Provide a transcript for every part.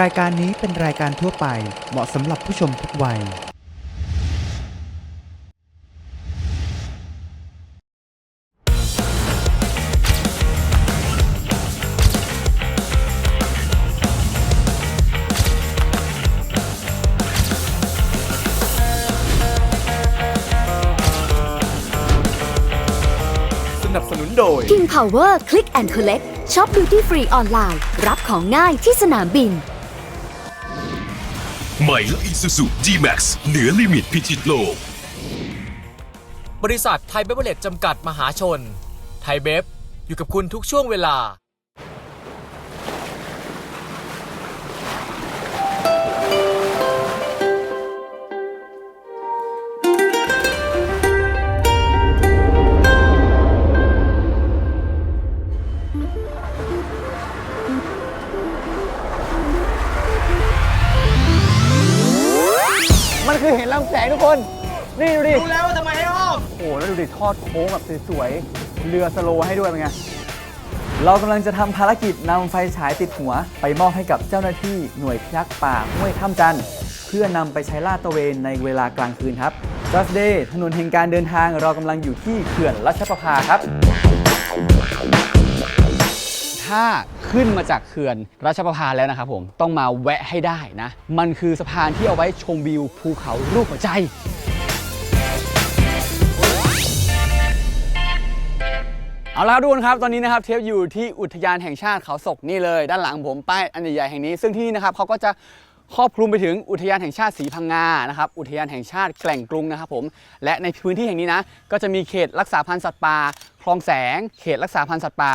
รายการนี้เป็นรายการทั่วไป เหมาะสำหรับผู้ชมทุกวัย สนับสนุนโดย King Power Click and Collect ช็อปดิวตี้ฟรีออนไลน์ รับของง่ายที่สนามบิน ใหม่และอีซูซู G-Max เหนือลิมิตพิจิตโลก บริษัทไทยเบเวอร์เลจจำกัดมหาชน ไทยเบฟอยู่กับคุณทุกช่วงเวลา ค้งแบบสวยๆ เรือสโลว์ให้ด้วยเป็นไง เรากำลังจะทำภารกิจนำไฟฉายติดหัว ไปมอบให้กับเจ้าหน้าที่หน่วยพิทักษ์ป่าห้วยถ้ำจันทร์เพื่อนำไปใช้ลาดตระเวนในเวลากลางคืนครับ Just Day ถนนแห่งการเดินทางเรากำลังอยู่ที่เขื่อนรัชประภาครับ ถ้าขึ้นมาจากเขื่อนรัชประภาแล้วนะครับผมต้องมาแวะให้ได้นะ มันคือสะพานที่เอาไว้ชมวิวภูเขารูปหัวใจ เอาละครับทุกคนครับตอนนี้นะครับเทปอยู่ที่อุทยานแห่งชาติเขาศกนี่เลย ด้านหลังผมป้ายอันใหญ่ๆแห่งนี้ ซึ่งที่นี่นะครับเขาก็จะครอบคลุมไปถึงอุทยานแห่งชาติสีพังงานะครับอุทยานแห่งชาติแกล่งกรุงนะครับผมและในพื้นที่แห่งนี้นะก็จะมีเขตรักษาพันธุ์สัตว์ป่าคลองแสง เขตรักษาพันธุ์สัตว์ป่า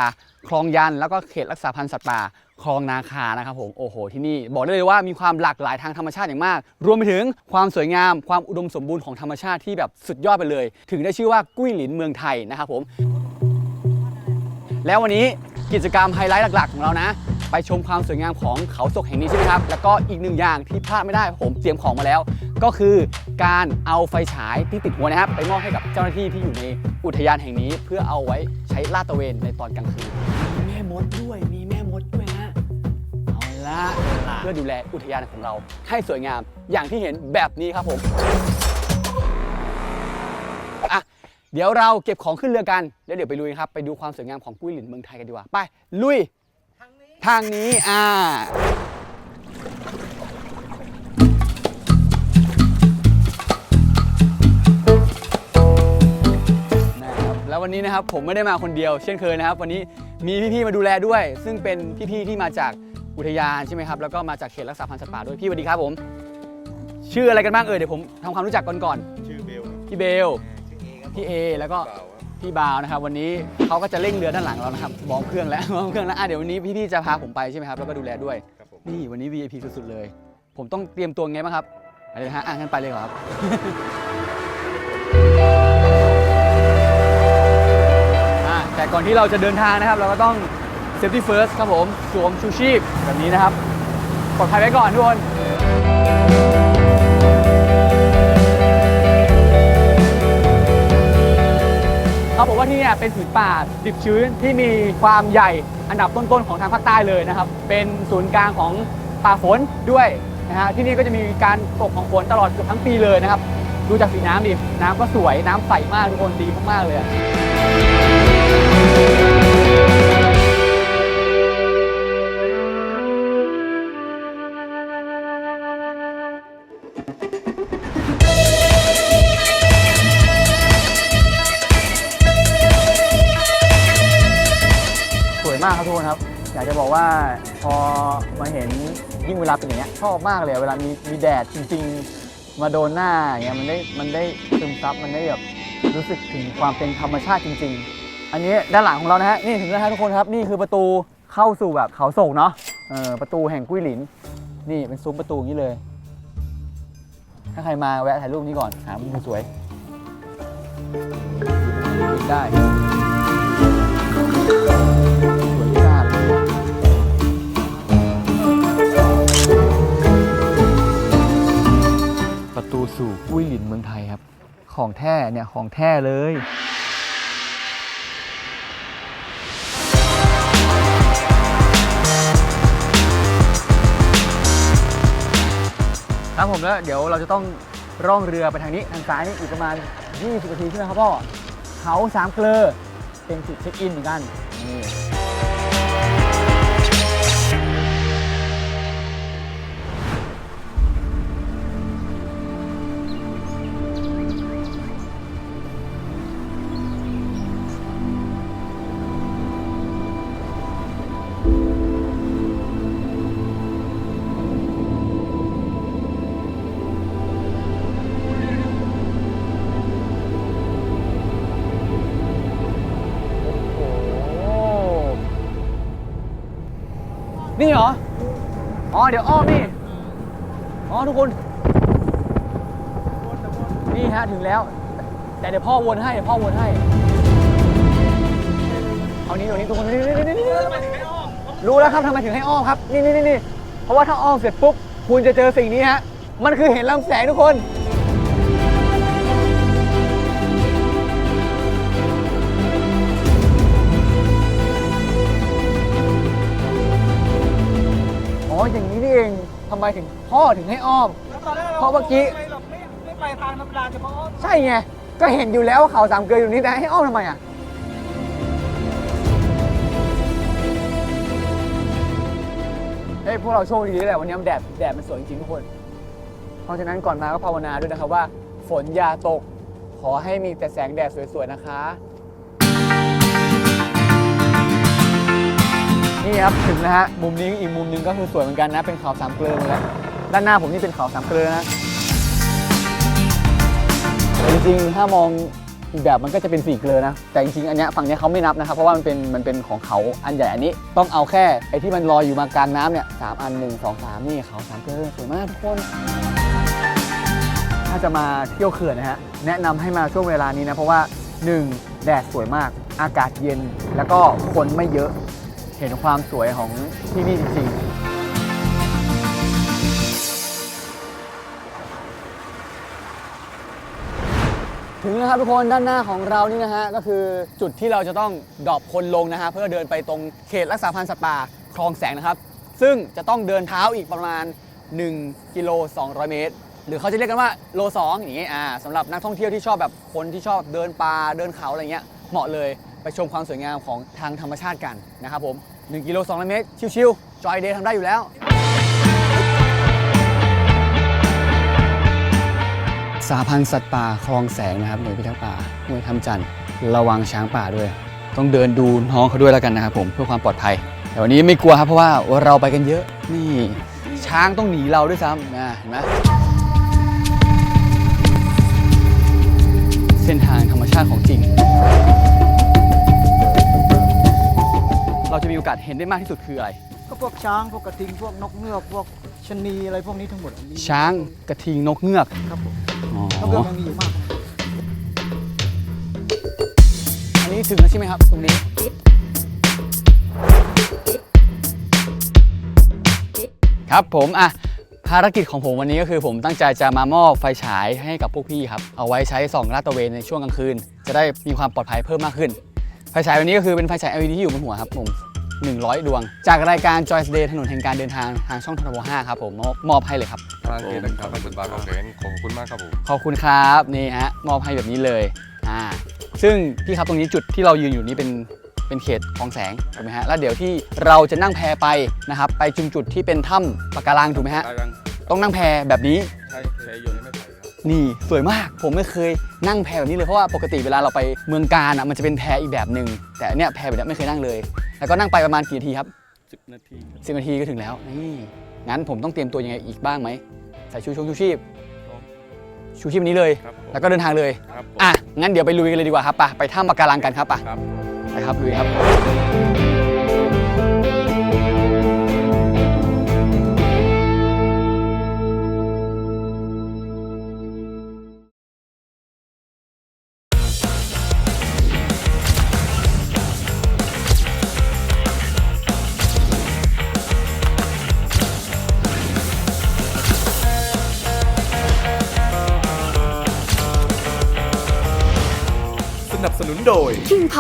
คลองยัน แล้วก็เขตรักษาพันธุ์สัตว์ป่าคลองนาคานะครับผมโอ้โหที่นี่บอกได้เลยว่ามีความหลากหลายทางธรรมชาติอย่างมาก รวมไปถึงความสวยงาม ความอุดมสมบูรณ์ของธรรมชาติที่แบบสุดยอดไปเลย ถึงได้ชื่อว่ากุ้ยหลินเมืองไทยนะครับผม แล้ววันนี้กิจกรรมไฮไลท์หลักๆ ของเรานะ ไปชมความสวยงามของเขาศกแห่งนี้ใช่ไหมครับ แล้วก็อีกหนึ่งอย่างที่พลาดไม่ได้ผมเตรียมของมาแล้ว ก็คือการเอาไฟฉายที่ติดหัวนะครับ ไปมอบให้กับเจ้าหน้าที่ที่อยู่ในอุทยานแห่งนี้ เพื่อเอาไว้ใช้ลาดตระเวนในตอนกลางคืนมีแม่มดด้วยมีแม่มดด้วยนะเอาละเพื่อดูแลอุทยานของเราให้สวยงามอย่างที่เห็นแบบนี้ครับผมอะ เดี๋ยวเราเก็บของขึ้นเรือกันแล้วเดี๋ยวไปลุยครับไปดูความสวยงามของกุ้ยหลินเมืองไทยกันดีกว่าไปลุยทางนี้อ่านะครับแล้ววันนี้นะครับผมไม่ได้มาคนเดียว เช่นเคยนะครับ วันนี้มีพี่ๆมาดูแลด้วย ซึ่งเป็นพี่ๆที่มาจากอุทยานใช่ไหมครับแล้วก็มาจากเขตรักษาพันธุ์สัตว์ป่าด้วยพี่สวัสดีครับผม ชื่ออะไรกันบ้างเอ่ยเดี๋ยวผมทำความรู้จักกันก่อนชื่อเบลพี่เบล พี่เอแล้วก็พี่บาวนะครับ วันนี้เขาก็จะเร่งเรือด้านหลังเรานะครับบอมเครื่องแล้วบอมเครื่องแล้วอะเดี๋ยววันนี้พี่ๆจะพาผมไปใช่ไหมครับแล้วก็ดูแลด้วยครับผมนี่วันนี้ VIP สุดๆเลย ผมต้องเตรียมตัวไงบ้างครับอะไรนะฮะอะงั้นไปเลยเหรอครับอะแต่ก่อนที่เราจะเดินทางนะครับ เราก็ต้อง safety first ครับผมสวมชูชีพแบบนี้นะครับปลอดภัยไว้ก่อนทุกคน เขาบอกว่าที่เนี่ยเป็นผืนป่าดิบชื้นที่มีความใหญ่อันดับต้นๆของทางภาคใต้เลยนะครับ เป็นศูนย์กลางของป่าฝนด้วยนะฮะที่นี่ก็จะมีการตกของฝนตลอดเกือบทั้งปีเลยนะครับ ดูจากสีน้ำดิน้ำก็สวยน้ำใสมากทุกคนดีมากๆเลย อยากจะบอกว่าพอมาเห็นยิ่งเวลาเป็นอย่างเงี้ยชอบมากเลยเวลามีมีแดดจริง ๆ มาโดนหน้าอย่างเงี้ยมันได้มันได้ซึมซับมันได้แบบรู้สึกถึงความเป็นธรรมชาติจริง ๆ อันนี้ด้านหลังของเรานะฮะนี่ถึงแล้วฮะทุกคนครับนี่คือประตูเข้าสู่แบบเขาโศกเนาะเออประตูแห่งกุ้ยหลิน นี่เป็นซุ้มประตูอย่างนี้เลย ถ้าใครมาแวะถ่ายรูปนี้ก่อนหามุมสวยได้ สู่กุ้ยหลินเมืองไทยครับ ของแท้เนี่ย ของแท้เลยครับผมแล้วเดี๋ยวเราจะต้องร่องเรือไปทางนี้ทางซ้ายนี่อีกประมาณ 20นาทีใช่ไหมครับพ่อเขาสามเกลอเป็นจุดเช็คอินเหมือนกันนี่ อ๋อ เดี๋ยวอ้อมนี่ อ๋อ ทุกคน นี่ฮะ ถึงแล้ว แต่เดี๋ยวพ่อวนให้เดี๋ยวพ่อวนให้ เอานี้ตรงนี้ทุกคนนี่นี่นี่นี่รู้แล้วครับทำไมถึงให้อ้อมครับนี่นี่นี่นี่เพราะว่าถ้าอ้อมเสร็จปุ๊บ คุณจะเจอสิ่งนี้ฮะ มันคือเห็นลำแสงทุกคน ทำไมถึงพ่อถึงให้อ้อมเพราะเมื่อกี้ไม่ไปทางธรรมดาเฉพาะใช่ไง ก็เห็นอยู่แล้วว่าเขาสามเกลืออยู่นี่แต่ให้อ้อมทำไมอะ เฮ้ยพวกเราโชคดีแหละวันนี้มันแดดแดดมันสวยจริงๆทุกคน เพราะฉะนั้นก่อนมาก็ภาวนาด้วยนะครับว่า ฝนอย่าตก ขอให้มีแต่แสงแดดสวยๆนะคะ นี่ครับถึงแล้วฮะมุมนี้อีกมุมหนึงก็คือสวยเหมือนกันนะ เป็นเขาสามเกลือหมดแล้วด้านหน้าผมนี่เป็นเขาสามเกลือนะจริงๆถ้ามองอีกแบบมันก็จะเป็นสี่เกลือนะ แต่จริงๆอันเนี้ยฝั่งเนี้ยเขาไม่นับนะครับ เพราะว่ามันเป็นมันเป็นของเขาอันใหญ่อันนี้ ต้องเอาแค่ไอ้ที่มันลอยอยู่มากลางน้ำเนี่ยสามอันหนึ่งสองสามนี่เขาสามเกลือสวยมากทุกคน ถ้าจะมาเที่ยวเขื่อนนะฮะแนะนำให้มาช่วงเวลานี้นะ เพราะว่า 1. แดดสวยมากอากาศเย็นแล้วก็คนไม่เยอะ เห็นความสวยของที่นี่จริงๆถึงแล้วครับทุกคนด้านหน้าของเรานี่นะฮะก็คือจุดที่เราจะต้องดรอปคนลงนะฮะเพื่อเดินไปตรงเขตรักษาพันธุ์สัตว์ป่าคลองแสงนะครับ ซึ่งจะต้องเดินเท้าอีกประมาณ 1กิโล200 เมตร หรือเขาจะเรียกกันว่าโล2อย่างงี้อ่าสำหรับนักท่องเที่ยวที่ชอบแบบคนที่ชอบเดินป่าเดินเขาอะไรเงี้ยเหมาะเลย ไปชมความสวยงามของทางธรรมชาติกันนะครับผม1กิโล2เมตรชิวๆจอยเดย์ทำได้อยู่แล้ว สาพันธ์สัตว์ป่าคลองแสงนะครับหน่วยพิทักษ์ป่าหน่วยทำจันทร์ระวังช้างป่าด้วย ต้องเดินดูน้องเขาด้วยแล้วกันนะครับผมเพื่อความปลอดภัย แต่วันนี้ไม่กลัวครับเพราะว่าเราไปกันเยอะนี่ช้างต้องหนีเราด้วยซ้ำนะเห็นไหมเส้นทางธรรมชาติของจริง เราจะมีโอกาสเห็นได้มากที่สุดคืออะไร ก็พวกช้างพวกกระทิงพวกนกเงือกพวกชะนีอะไรพวกนี้ทั้งหมดมีช้างกระทิงนกเงือกครับผมอ๋อนกเงือกยังมีอยู่มาก อันนี้ถึงแล้วใช่ไหมครับ ตรงนี้ครับผมอะภารกิจของผมวันนี้ก็คือผมตั้งใจจะมามอบไฟฉายให้กับพวกพี่ครับ เอาไว้ใช้ส่องลาดตระเวนในช่วงกลางคืน จะได้มีความปลอดภัยเพิ่มมากขึ้น ไฟฉายวันนี้ก็คือเป็นไฟฉาย LED ที่อยู่บนหัวครับผม 100 ดวง จากรายการ Joyce Day ถนนแห่งการเดินทางทางช่องทบ5ครับผมมอบมอบให้เลยครับ ทางเกตนะครับเป็นบาร์ของแดนขอบคุณมากครับผม ขอบคุณครับนี่ฮะมอบให้แบบนี้เลยอ่าซึ่งพี่ครับตรงนี้จุดที่เรายืนอยู่นี้เป็นเป็นเขตคลองแสงถูกไหมฮะแล้วเดี๋ยวที่เราจะนั่งแพไปนะครับไปจุงจุดที่เป็นถ้ำปะการังถูกไหมฮะได้ยังต้องนั่งแพแบบนี้ ใช่ใช้โยนให้ไม่ไผ่ครับ นี่สวยมากผมไม่เคยนั่งแพแบบนี้เลยเพราะว่าปกติเวลาเราไปเมืองการอะมันจะเป็นแพอีกแบบหนึ่งแต่อันเนี้ยแพแบบเนี้ยไม่เคยนั่งเลย แล้วก็นั่งไปประมาณกี่นาทีครับสิบนาทีสิบนาทีก็ถึงแล้วนี่งั้นผมต้องเตรียมตัวยังไงอีกบ้างไหมใส่ชูชงชูชีพ ชูชีพอันนี้เลย ครับผมแล้วก็เดินทางเลย ครับผมอะ งั้นเดี๋ยวไปลุยกันเลยดีกว่าครับไปไปถ้ำปะการังกันครับไปครับ ไปครับลุยครับ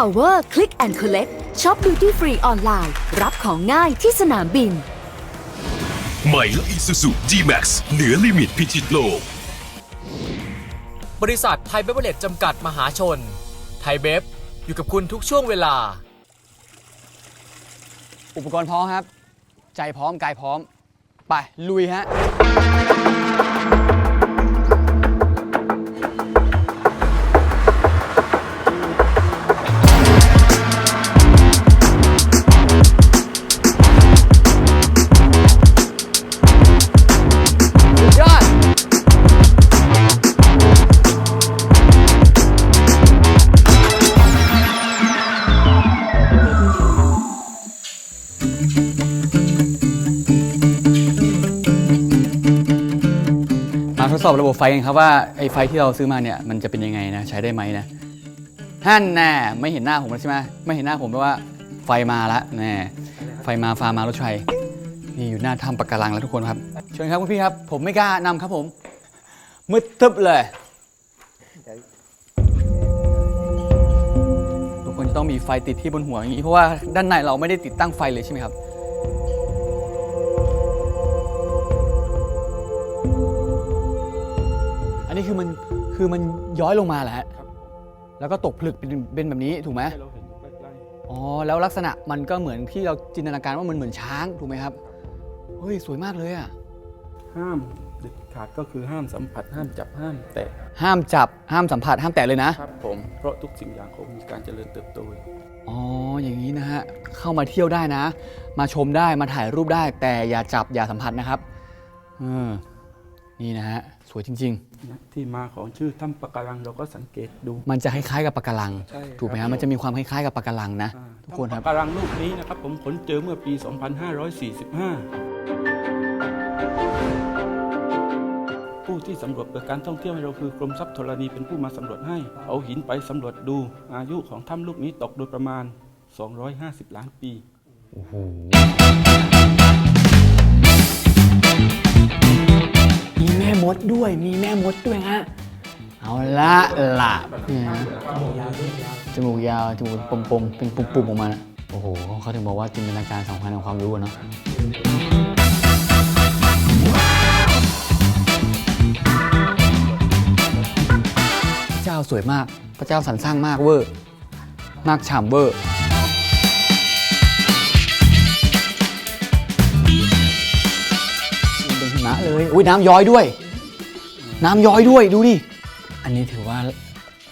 Power Click and Collect ช็อปดูที่ฟรีออนไลน์ รับของง่ายที่สนามบิน ใหม่และ Isuzu G-Max เหนือลิมิตพิชิตโลก บริษัทไทยเบเวอร์เลจจำกัดมหาชน ไทยเบฟอยู่กับคุณทุกช่วงเวลา อุปกรณ์พร้อมครับ ใจพร้อมกายพร้อม ไป ลุยฮะ ทดสอบระบบไฟกันครับว่าไอไฟที่เราซื้อมาเนี่ยมันจะเป็นยังไงนะใช้ได้ไหมนะฮั่นแน่ไม่เห็นหน้าผมแล้วใช่ไหมไม่เห็นหน้าผมแปลว่าไฟมาละแน่ไฟมาฟ้ามารถชัยนี่อยู่หน้าถ้ำปะการังแล้วทุกคนครับเชิญครับคุณพี่ครับ ผมไม่กล้านำครับผมมืดตึ๊บเลย ทุกคนจะต้องมีไฟติดที่บนหัวอย่างนี้เพราะว่าด้านในเราไม่ได้ติดตั้งไฟเลยใช่ไหมครับ นนี้คือมันคือมันย้อยลงมาแหละฮะแล้วก็ตกผลึกเป็นเป็นแบบนี้ถูกไหมเราเห็นอยู่ใกล้อ๋อแล้วลักษณะมันก็เหมือนที่เราจินตนาการว่ามันเหมือนช้างถูกไหมครับเฮ้ยสวยมากเลยอะๆห้ามเด็ดขาดก็คือห้ามสัมผัสห้ามจับห้ามแตะห้ามจับห้ามสัมผัสห้ามแตะเลยนะ ครับผมเพราะทุกสิ่งอย่างเขามีการเจริญเติบโตอยู่อ๋อ อย่างนี้นะฮะ เข้ามาเที่ยวได้นะ มาชมได้ มาถ่ายรูปได้ แต่อย่าจับ อย่าสัมผัสนะครับ เออ นี่นะฮะ สวยจริง นะที่มาของชื่อถ้ำปะการังเราก็สังเกตดูๆมันจะคล้ายๆกับปะการัง ใช่ครับถูกไหมฮะมันจะมีความคล้ายๆกับปะการังนะอ่าทุกคนครับ ถ้ำปะการังลูกนี้นะครับผมค้นเจอเมื่อปี 2545 ผู้ที่สำรวจเปิดการท่องเที่ยวให้เราคือกรมทรัพย์ธรณีเป็นผู้มาสำรวจให้ เอาหินไปสำรวจดู อายุของถ้ำลูกนี้ตกโดยประมาณ 250 ล้านปีมีแม่ม ดด้วยมีแม่มดด้วยฮะเอาละละเนี่ยฮะจมูกยาวจมูกปมๆเป็นปุ่มๆออกมานะโอ้โหเขาถึงบอกว่าจินตนาการสำคัญของความรู้อะเนาะพระเจ้าสวยมาก พระเจ้าสรรสร้างมากเวอร์มากฉ่ำเวอร์เป็นหิมะเลย อุ้ยน้ำย้อยด้วย น้ำย้อยด้วยดูดิ อันนี้ถือว่า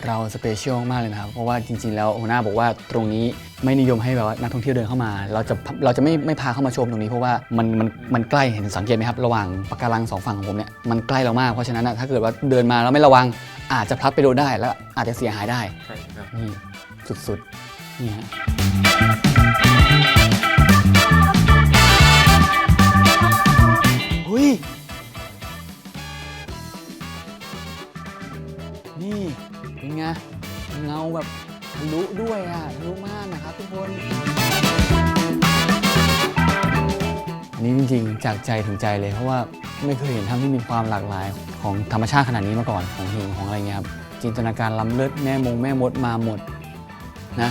เราสเปเชียลมากเลยนะครับ เพราะว่าจริง ๆ แล้วหัวหน้าบอกว่าตรงนี้ไม่นิยมให้แบบว่านักท่องเที่ยวเดินเข้ามา เราจะเราจะไม่ไม่พาเข้ามาชมตรงนี้เพราะว่ามันมันมันใกล้เห็นสังเกตไหมครับ ระหว่างปะการังสองฝั่งของผมเนี่ยมันใกล้เรามากเพราะฉะนั้นนะถ้าเกิดว่าเดินมาแล้วไม่ระวังอาจจะพลัดไปโดนได้แล้วอาจจะเสียหายได้ใช่ครับนี่สุดๆนี่ฮะเฮ้ย นี่เป็นไงเงาแบบทะลุด้วยอะทะลุมากนะครับทุกคนอันนี้จริงๆ จากใจถึงใจเลยเพราะว่าไม่เคยเห็นถ้ำที่มีความหลากหลายของธรรมชาติขนาดนี้มาก่อนของหินของอะไรเงี้ยครับจินตนาการล้ำเลิศแม่มงแม่มดมาหมดนะ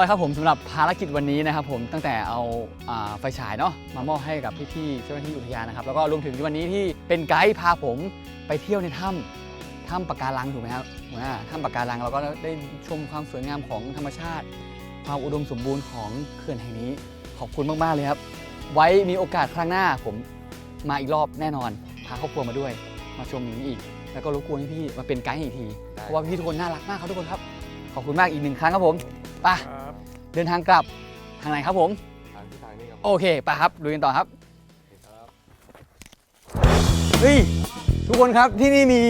ร้อยครับผมสำหรับภารกิจวันนี้นะครับผมตั้งแต่เอาอาไฟฉายเนาะมามอบให้กับพี่ๆเจ้าหน้าที่อุทยานนะครับแล้วก็รวมถึงวันนี้ที่เป็นไกด์พาผมไปเที่ยวในถ้ำถ้ำปะการังถูกไหมครับหัวหน้าถ้ำปะการังเราก็ได้ชมความสวยงามของธรรมชาติ ความอุดมสมบูรณ์ของเขื่อนแห่งนี้ขอบคุณมากๆเลยครับ ไว้มีโอกาสครั้งหน้าผมมาอีกรอบแน่นอน พาครอบครัวมาด้วย มาชมอย่างนี้อีก แล้วก็รบกวนพี่ๆมาเป็นไกด์ให้อีกทีเพราะว่าพี่ทุกคนน่ารักมากครับทุกคนครับ ขอบคุณมากอีกหนึ่งครั้งครับผมไป เดินทางกลับทางไหนครับผม ทางที่ทางนี้ครับโอเคไปครับดูกันต่อครับ เฮ้ย ทุกคนครับที่นี่มี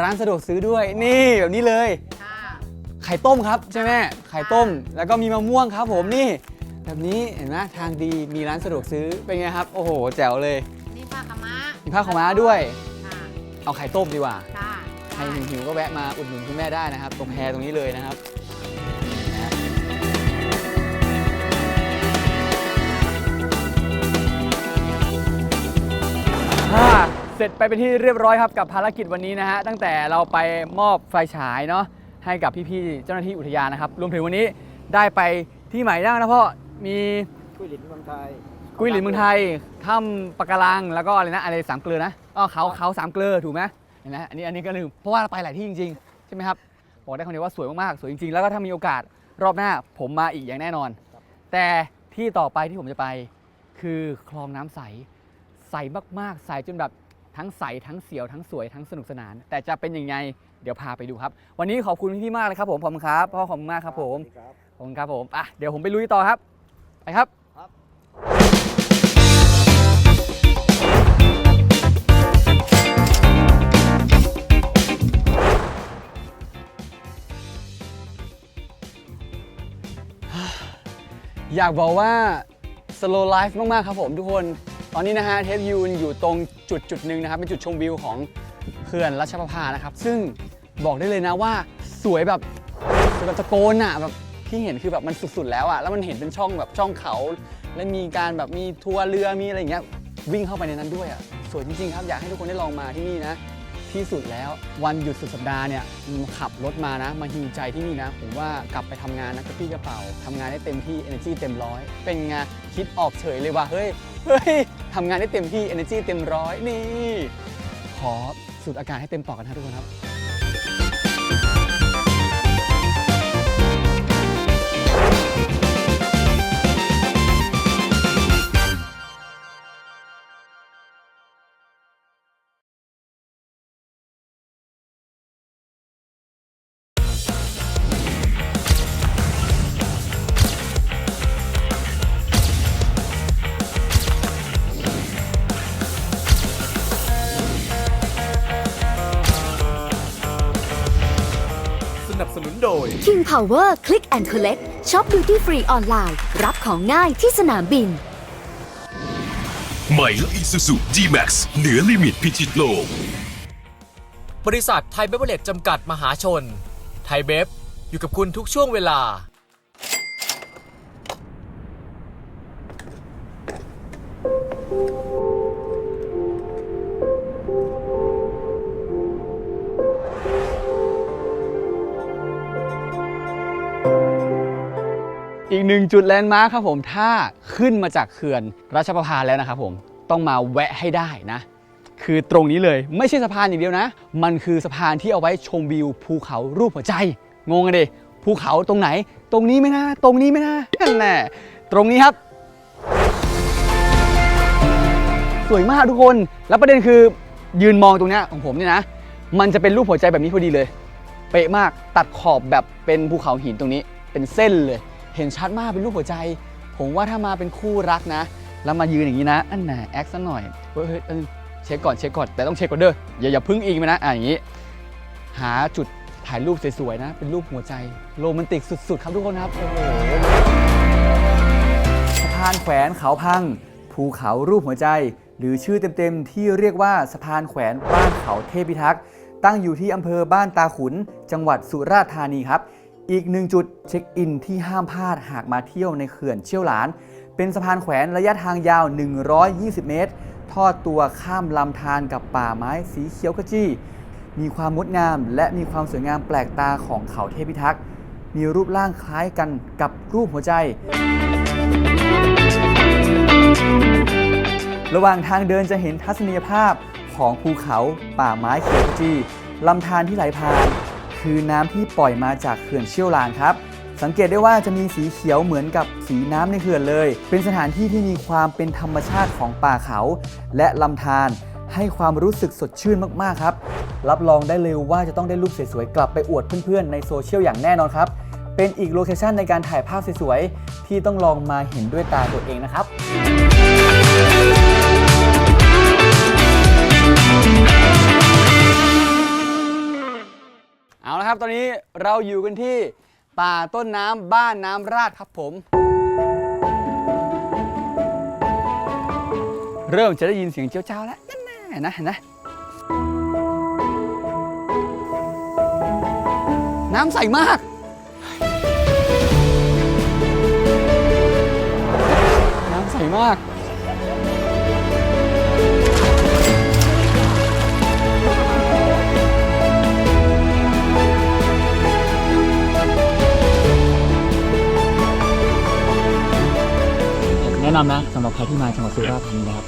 ร้านสะดวกซื้อด้วย นี่แบบนี้เลยไข่ต้มครับใช่ไหมไข่ต้ม แล้วก็มีมะม่วงครับผมนี่ แบบนี้เห็นไหมทางดีมีร้านสะดวกซื้อเป็นไงครับ โอ้โห แจ๋วเลย นี่ผ้าขาวม้ามีผ้าขาวม้าด้วย ค่ะเอาไข่ต้มดีกว่า ค่ะใครหิวๆก็แวะมาอุดหนุนคุณแม่ได้นะครับ ตรงแพรตรงนี้เลยนะครับ อ่าเสร็จไปเป็นที่เรียบร้อยครับกับภารกิจวันนี้นะฮะตั้งแต่เราไปมอบไฟฉายเนาะให้กับพี่ๆเจ้าหน้าที่อุทยานนะครับรวมถึงวันนี้ได้ไปที่ใหม่ได้นะพ่อมีกุ้ยหลินเมืองไทยกุ้ยหลินเมืองไทยถ้ำปะการังแล้วก็อะไรนะอะไรสามเกลือนะอ๋อเขาเขาสามเกลือถูกไหมเห็นไหมอันนี้อันนี้ก็ลืมเพราะว่าเราไปหลายที่จริงๆใช่ไหมครับบอกได้คำเดียวว่าสวยมากๆสวยจริงๆแล้วก็ถ้ามีโอกาสรอบหน้าผมมาอีกอย่างแน่นอน แต่ที่ต่อไปที่ผมจะไปคือคลองน้ำใส ใสมากๆ ใสจนแบบทั้งใสทั้งเสียวทั้งสวยทั้งสนุกสนาน แต่จะเป็นยังไงเดี๋ยวพาไปดูครับ วันนี้ขอบคุณพี่ๆมากเลยครับผมขอบคุณครับพ่อขอบคุณมากครับผมขอบคุณครับผมอะเดี๋ยวผมไปลุยต่อครับ ไปครับอยากบอกว่า slow life มาก ๆ ครับผมทุกคนต อนนี้นะฮะเทปยูนอยู่ตรงจุดจุดหนึ่งนะครับเป็นจุดชมวิวของเขื่อนรัชประภานะครับ ซึ่งบอกได้เลยนะว่าสวยแบบสวยแบบตะโกนอะแบบที่เห็นคือแบบมันสุดๆแล้วอะแล้วมันเห็นเป็นช่องแบบช่องเขา และมีการแบบมีทัวร์เรือมีอะไรอย่างเงี้ยวิ่งเข้าไปในนั้นด้วยอะสวยจริงๆครับอยากให้ทุกคนได้ลองมาที่นี่นะ ที่สุดแล้ว วันหยุดสุดสัปดาห์เนี่ยขับรถมานะมาฮิวใจที่นี่นะ ผมว่ากลับไปทำงานนะกระปี้กระเป๋าทำงานได้เต็มที่ energy เต็มร้อยเป็นไงคิดออกเฉยเลยว่าเฮ้ยเฮ้ยทำงานได้เต็มที่ energy เต็มร้อยนี่ ขอสูดอากาศให้เต็มปอดกันนะทุกคนครับ King Power Click and Collect ช็อปดูตี้ฟรีออนไลน์ รับของง่ายที่สนามบิน ใหม่และ Isuzu G-Max เหนือลิมิตพิชิตโลก บริษัทไทยเบเวอร์เลจจำกัดมหาชน ไทยเบฟอยู่กับคุณทุกช่วงเวลา นึ่งจุดแลนด์มาร์คครับผมถ้าขึ้นมาจากเขื่อนรัชประภาแล้วนะครับผมต้องมาแวะให้ได้นะ คือตรงนี้เลยไม่ใช่สะพานอย่างเดียวนะ มันคือสะพานที่เอาไว้ชมวิวภูเขารูปหัวใจ งงกันดิภูเขาตรงไหน ตรงนี้ไหม่นะ ตรงนี้ไหม่นะนั่นแหละตรงนี้ครับ สวยมากทุกคน แล้วประเด็นคือยืนมองตรงนี้ของผมเนี่ยนะ มันจะเป็นรูปหัวใจแบบนี้พอดีเลย เป๊ะมากตัดขอบแบบเป็นภูเขาหินตรงนี้ เป็นเส้นเลย เห็นชัดมากเป็นรูปหัวใจ ผมว่าถ้ามาเป็นคู่รักนะ แล้วมายืนอย่างนี้นะอันไหนแอคซะหน่อยเฮ้ยเฮ้ยเออเช็คก่อนเช็คก่อนแต่ต้องเช็คก่อนเด้ออย่าอย่าพึ่งอิงไปนะอะอย่างนี้ หาจุดถ่ายรูปสวยๆนะ เป็นรูปหัวใจโรแมนติกสุดๆ ครับทุกคนครับโอ้โหสะพานแขวนเขาพัง ภูเขารูปหัวใจ หรือชื่อเต็มๆที่เรียกว่าสะพานแขวนบ้านเขาเทพิทักษ์ตั้งอยู่ที่อำเภอบ้านตาขุน จังหวัดสุราษฎร์ธานีครับ อีกหนึ่งจุดเช็คอินที่ห้ามพลาดหากมาเที่ยวในเขื่อนเชี่ยวหลาน เป็นสะพานแขวนระยะทางยาว 120 เมตร ทอดตัวข้ามลำธารกับป่าไม้สีเขียวขจีมีความงดงาม และมีความสวยงามแปลกตาของเขาเทพิทักษ์ มีรูปร่างคล้ายกันกับรูปหัวใจ ระหว่างทางเดินจะเห็นทัศนียภาพของภูเขาป่าไม้เขียวขจีลำธารที่ไหลผ่าน คือน้ำที่ปล่อยมาจากเขื่อนเชี่ยวหลานครับ สังเกตได้ว่าจะมีสีเขียวเหมือนกับสีน้ำในเขื่อนเลย เป็นสถานที่ที่มีความเป็นธรรมชาติของป่าเขา และลำธารให้ความรู้สึกสดชื่นมากๆครับ รับรองได้เลยว่าจะต้องได้รูปสวยๆกลับไปอวดเพื่อนๆในโซเชียลอย่างแน่นอนครับ เป็นอีกโลเคชันในการถ่ายภาพสวยๆที่ต้องลองมาเห็นด้วยตาตัวเองนะครับ เอาละครับ ตอนนี้เราอยู่กันที่ป่าต้นน้ำบ้านน้ำราดครับผม เริ่มจะได้ยินเสียงเจียวจ้าวแล้วนั่นแน่นะเห็นไหมน้ำใสมาก น้ำใสมาก นำนะสำหรับใครที่มาจังหวัดสุราษฎร์ธานีนะครับ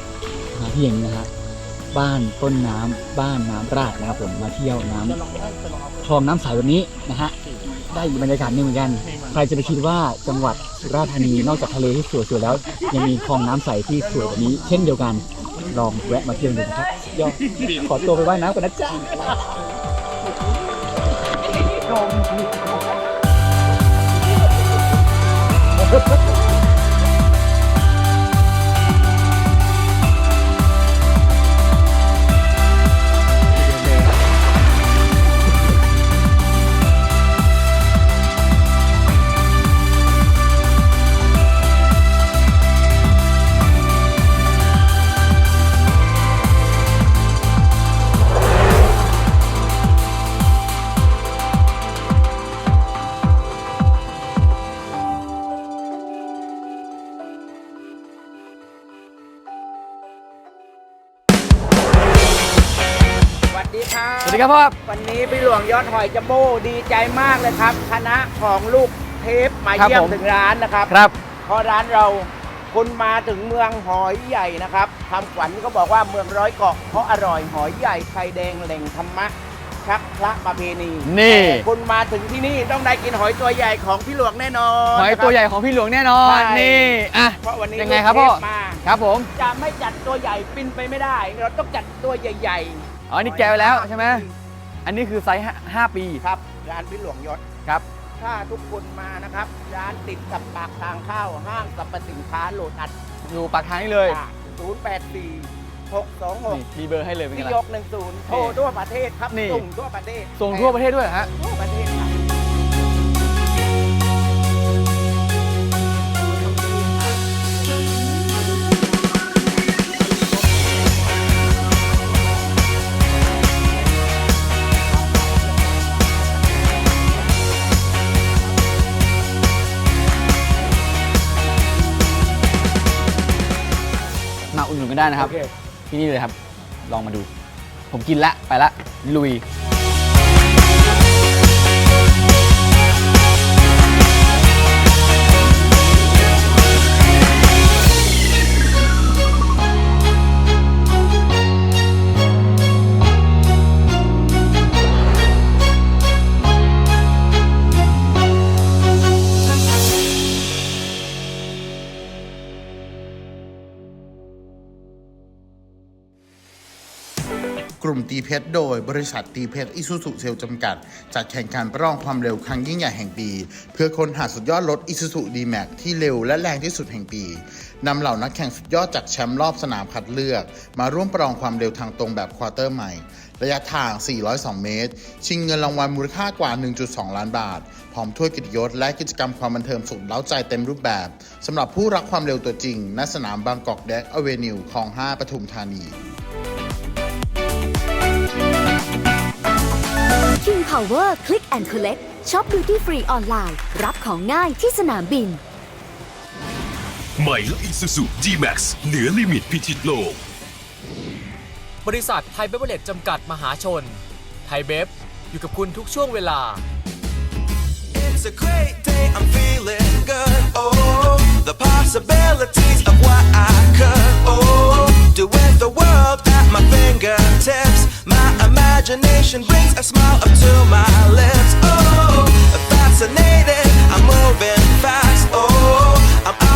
มาที่อย่างนี้นะฮะบ้านต้นน้ำบ้านน้ำราดนะครับผมมาเที่ยวน้ำคลองน้ำใสแบบนี้นะฮะได้อีกบรรยากาศหนึงเหมือนกัน ใครจะไปคิดว่าจังหวัดสุราษฎร์ธานีนอกจากทะเลที่สวยๆแล้ว ยังมีคลองน้ำใสที่สวยแบบนี้ เช่นเดียวกันลองแวะมาเที่ยวดูนะครับยอดขอตัวไปว่ายน้ำกันนะจ๊ะ ดีครับสวัสดีครับพ่อวันนี้พี่หลวงยอดหอยจัมโบ้ดีใจมากเลยครับคณะของลูกเทปมาครับเยี่ยมผม ถึงร้านนะครับครับ เพราะร้านเราคุณมาถึงเมืองหอยใหญ่นะครับคำขวัญก็บอกว่าเมืองร้อยเกาะเพราะอร่อยหอยใหญ่ไข่แดงแหล่งธรรมะชักพระประเพณีนี่ แต่คุณมาถึงที่นี่ต้องได้กินหอยตัวใหญ่ของพี่หลวงแน่นอนหอยตัวใหญ่ของพี่หลวงแน่นอนใช่นี่อะ เพราะวันนี้ยังไงครับพ่อ ลูกเทพมา ครับผม จะไม่จัดตัวใหญ่ปิ้นไปไม่ได้ เราต้องจัดตัวใหญ่ อ๋อนี่แกะไว้แล้วใช่ไหมอันนี้คือไซส์ห้าปีๆครับ ร้านพี่หลวงยศ ครับ ถ้าทุกคนมานะครับ ร้านติดกับปากทางเข้าห้างสรรพสินค้าโลตัสอยู่ปากทางนี้เลย0 8 4 6 2นี่มีเบอร์ให้เลย6เป็นไงที่ล่ะยก10โทรทั่วประเทศครับนี่ ส่งทั่วประเทศส่งทั่วประเทศด้วยเหรอฮะ ทั่วประเทศ ได้นะครับ โอเคที่นี่เลยครับ ลองมาดู ผมกินละไปละลุย ตีเพชรโดยบริษัทตีเพชรอิซูซุเซลจำกัด จัดแข่งขันประลองความเร็วครั้งยิ่งใหญ่แห่งปี เพื่อค้นหาสุดยอดรถอิซูซุดีแม็กที่เร็วและแรงที่สุดแห่งปีนำเหล่านักแข่งสุดยอดจากแชมป์รอบสนามคัดเลือก มาร่วมประลองความเร็วทางตรงแบบควอเตอร์ใหม่ ระยะทาง 402 เมตร ชิงเงินรางวัลมูลค่ากว่า 1.2 ล้านบาท พร้อมถ้วยกิตยศและกิจกรรมความบันเทิงสุดเล้าใจเต็มรูปแบบสำหรับผู้รักความเร็วตัวจริงณสนามบางกอกแดกอเวนิวคลอง 5 ปทุมธานี King Power Click and Collect ช็อป Duty Free ออนไลน์ รับของง่ายที่สนามบิน ใหม่และ Isuzu G-Max เหนือลิมิตพิชิตโลก บริษัทไทยเบเวอเรจจำกัดมหาชน ไทยเบฟอยู่กับคุณทุกช่วงเวลา It's a great day, I'm feeling good. Oh, the possibilities of what I could. Oh, do with the world at my fingertips. My imagination brings a smile up to my lips. Oh, fascinated, I'm moving fast. Oh, I'm